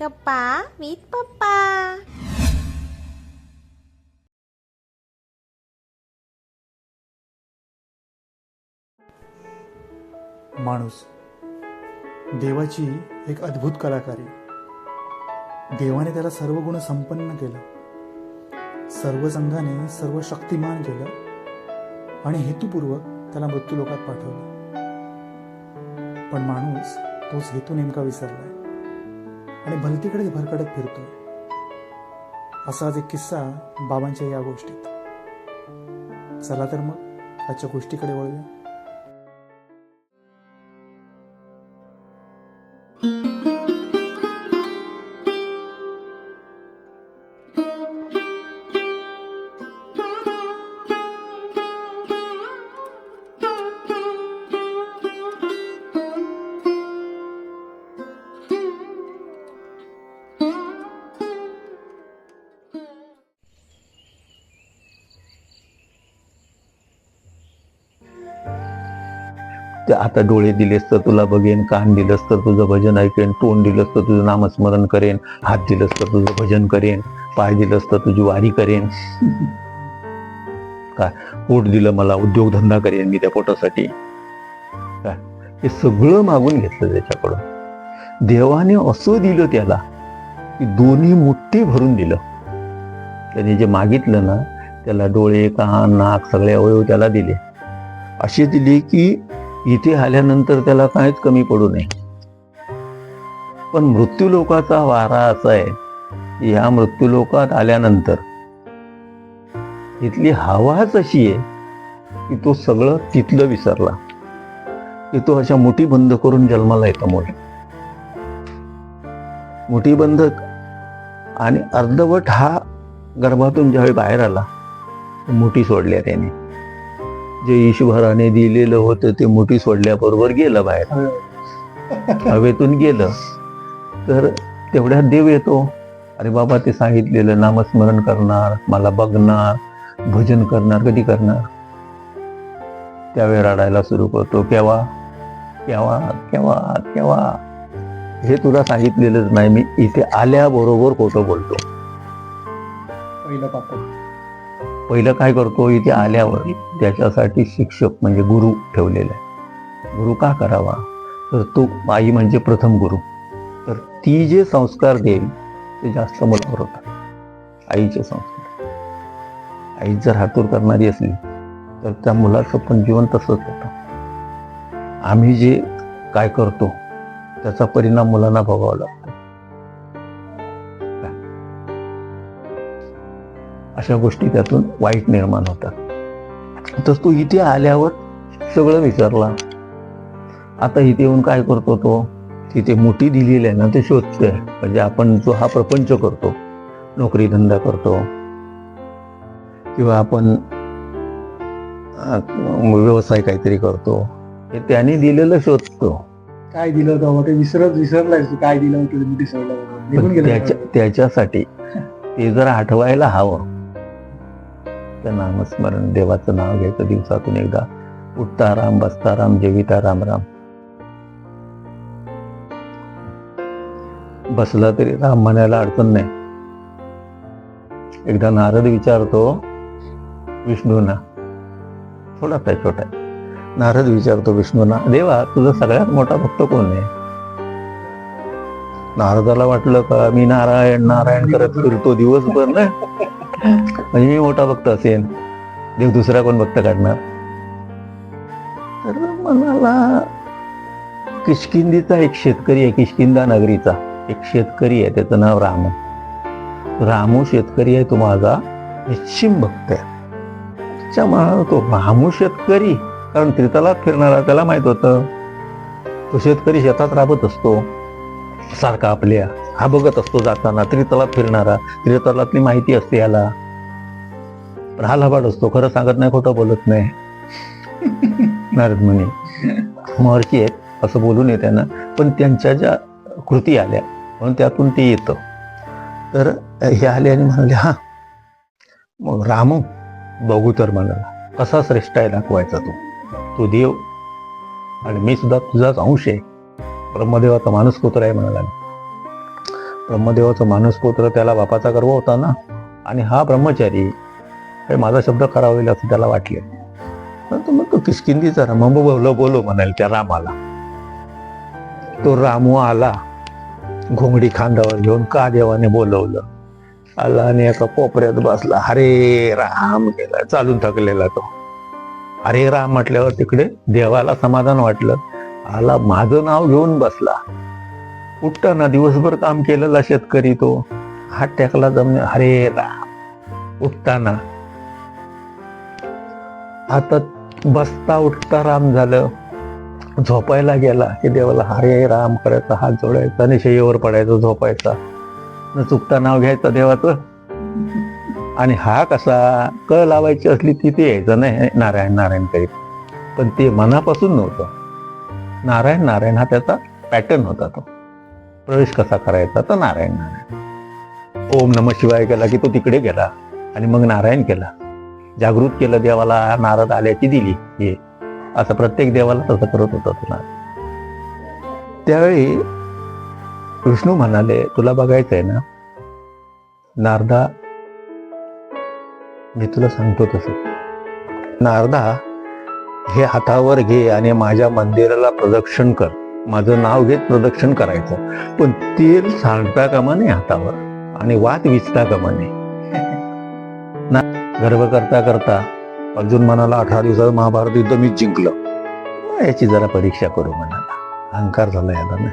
गप्पा विथ पप्पा माणूस. देवाची एक अद्भुत कलाकारी. देवाने त्याला सर्व गुण संपन्न केलं. सर्व संघाने सर्व शक्तिमान केलं आणि हेतुपूर्वक त्याला मृत्यूलोकात पाठवलं. पण माणूस तोच हेतू नेमका विसरलाय. आणि भलतीकडे भरकडत फिरतोय. असाच एक किस्सा बाबांच्या या गोष्टीत. चला तर मग आजच्या गोष्टीकडे वळूया. ते आता डोळे दिलेस तर तुला बघेन कान दिलंस तर तुझं भजन ऐकेन तोंड दिलंस तर तुझं नामस्मरण करेन हात दिलंस तर तुझं भजन करेन पाय दिलंस तर तुझी वारी करेन. काय? पोट दिलं मला उद्योगधंदा करेन मी त्या पोटासाठी. काय? हे सगळं मागून घेतलं त्याच्याकडून. देवाने असं दिलं त्याला की दोन्ही मुठ्ठी भरून दिलं. त्याने जे मागितलं ना त्याला डोळे कान नाक सगळे अवयव त्याला दिले. असे दिले की इथे आल्यानंतर त्याला काहीच कमी पडू नये. पण मृत्यूलोकाचा वारा असा आहे या मृत्यूलोकात आल्यानंतर इथली हवाच अशी आहे की तो सगळं तिथलं विसरला. की तो अशा मुठी बंद करून जन्माला येतो मोठ मुठी बंधक आणि अर्धवट हा गर्भातून ज्यावेळी बाहेर आला मुठी सोडल्या त्याने. जे ईश्वराने दिलेलं होतं ते मुठी सोडल्याबरोबर गेलं बाहेर. हवेतून गेलं. तर तेवढ्यात देव येतो. अरे बाबा ते सांगितलेलं नामस्मरण करणार मला बघणार भजन करणार कधी करणार? त्यावेळी रडायला सुरू करतो केव्हा? केव्हा? केव्हा? केव्हा? हे तुला सांगितलेलंच नाही. मी इथे आल्याबरोबर खोटं बोलतो. पहिलं पाप. पहिलं काय करतो इथे आल्यावर त्याच्यासाठी शिक्षक म्हणजे गुरु ठेवलेला आहे. गुरु का करावा? तर तो आई म्हणजे प्रथम गुरु. तर ती जे संस्कार देईल ते जास्त मुलावर होतात आईचे संस्कार. आई जर हातूर करणारी असली तर त्या मुलाचं पण जीवन तसंच होतं. आम्ही जे काय करतो त्याचा परिणाम मुलांना भोगावा लागतो. अशा गोष्टी त्यातून वाईट निर्माण होतात. तर तो इथे आल्यावर सगळं विसरला. आता इथे येऊन काय करतो तो? तिथे मोठी दिलेली आहे ना ते शोधतोय. म्हणजे आपण जो हा प्रपंच करतो नोकरी धंदा करतो किंवा आपण व्यवसाय काहीतरी करतो हे त्याने दिलेलं शोधतो. काय दिलं होतं ते विसरत विसरलाय काय दिलं होतं? त्याच्यासाठी ते जर आठवायला हवं. तर नामस्मरण देवाचं नाव घ्यायचं दिवसातून एकदा. उठता राम बसता राम जेविता राम राम. बसला तरी राम म्हणायला अडचण नाही. एकदा नारद विचारतो विष्णूंना. थोडा काय छोटा नारद विचारतो विष्णूंना देवा तुझा सगळ्यात मोठा भक्त कोण आहे? नारदाला वाटलं का मी नारायण नारायण करत फिरतो दिवसभर ना म्हणजे मी मोठा भक्त असेन. देव दुसरा कोण भक्त काढणार? तर मनाला किशकिंदीचा एक शेतकरी आहे किशकिंदा नगरीचा. एक शेतकरी आहे त्याचं नाव रामू. रामू शेतकरी आहे तो माझा निश्चिम भक्त आहे. त्याच्या मनाला तो रामू शेतकरी कारण त्रितलात फिरणारा त्याला माहीत होतं. तो शेतकरी शेतात राबत असतो. सारखा आपल्या हा बघत असतो जाताना त्रितलात फिरणारा त्रितलातली माहिती असते याला. पण हा लबाड असतो खरं सांगत नाही खोटं बोलत नाही. नारद मुनी महर्षी आहेत असं बोलून येते ना. पण त्यांच्या ज्या कृती आल्या म्हणून त्यातून ते येतं. तर हे आले आणि म्हणाले हा मग रामू बघू तर म्हणाला कसा श्रेष्ठ आहे दाखवायचा तू? तो देव. आणि मी सुद्धा तुझाच अंश आहे. ब्रह्मदेवाचा माणूस कुत्र आहे म्हणाला. ब्रह्मदेवाचा मानसपुत्र त्याला बापाचा गर्व होता ना? आणि हा ब्रह्मचारी हे माझा शब्द खरा होईल असं त्याला वाटले. नंतर मग तो किशकिंदीचा राम बोलो बोलो म्हणाल त्या रामाला. तो रामू आला घोंगडी खांद्यावर घेऊन का देवाने बोलवलं? आला आणि एका कोपऱ्यात बसला. हरे राम केला चालून थकलेला तो. हरे राम म्हटल्यावर तिकडे देवाला समाधान वाटलं. आला माझं नाव घेऊन बसला. उठताना दिवसभर काम केलेला शेतकरी तो. हात टेकला जमणे हरे राम उठताना. आता बसता उठता राम झालं. झोपायला गेला की देवाला हरे राम करायचा हात जोडायचा आणि शय्येवर पडायचा झोपायचा. न चुकता नाव घ्यायचं देवाचं. आणि हा कसा क लावायची असली तिथे यायचं नाही. नारायण नारायण करीत. पण ते मनापासून नव्हतं. नारायण नारायण हा त्याचा पॅटर्न होता तो. प्रवेश कसा करायचा तर नारायण नारायण. ओम नम शिवाय केला की तो तिकडे गेला आणि मग नारायण केला. जागृत केलं देवाला नारद आल्याची दिली. हे असं प्रत्येक देवाला तसं करत होता त्यावेळी विष्णू म्हणाले तुला बघायचं आहे ना नारदा मी तुला सांगतो तसं. नारदा हे हातावर घे आणि माझ्या मंदिराला प्रदक्षिण कर. माझं नाव घेत प्रदक्षिण करायचं. पण तेल सांडता कामा नाही हातावर आणि वात विचता कामा नाही ना गर्व करता करता अर्जुन म्हणाला अठरा दिवसात महाभारत युद्ध मी जिंकलं. याची जरा परीक्षा करू म्हणाला. अहंकार झाला याला ना.